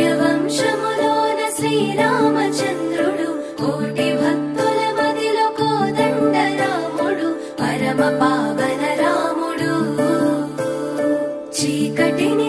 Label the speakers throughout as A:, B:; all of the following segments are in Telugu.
A: సూర్యవంశములోన శ్రీరామచంద్రుడు కోటి భక్తుల మదిలో కోదండ రాముడు పరమ పావన రాముడు. చీకటిని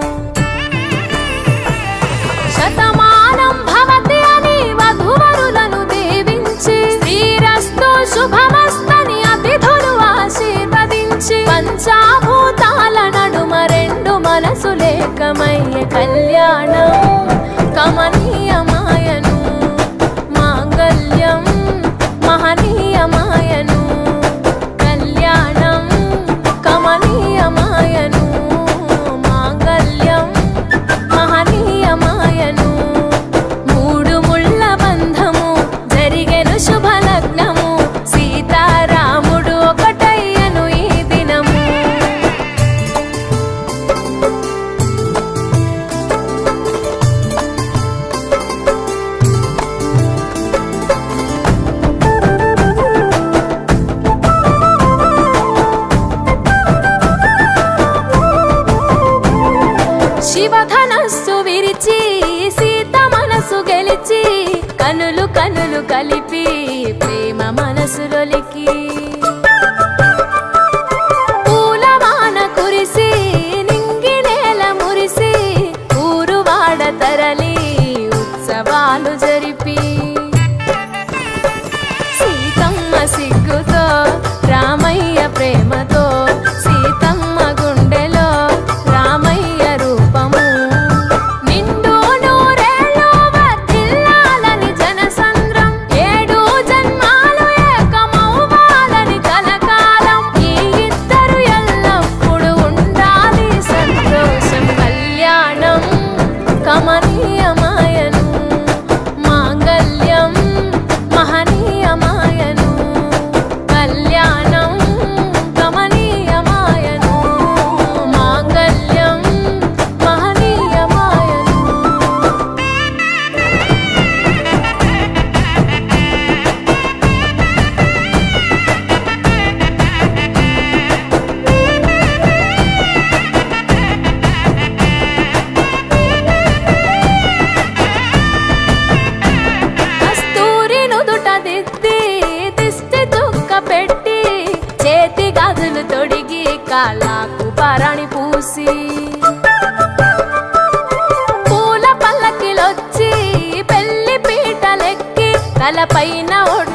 A: రెండు మనసు లేకమయ్య కళ్యాణం. కమనీయం శివధనస్సు విరిచి సీత మనసు గెలిచి కనులు కనులు కలిపి ప్రేమ మనసులొలికి আমি আমার కాళ్ళకు పరణి పూసి పూల పల్లకిలొచ్చి పెళ్ళి పీటలెక్కి తలపైన ఒడి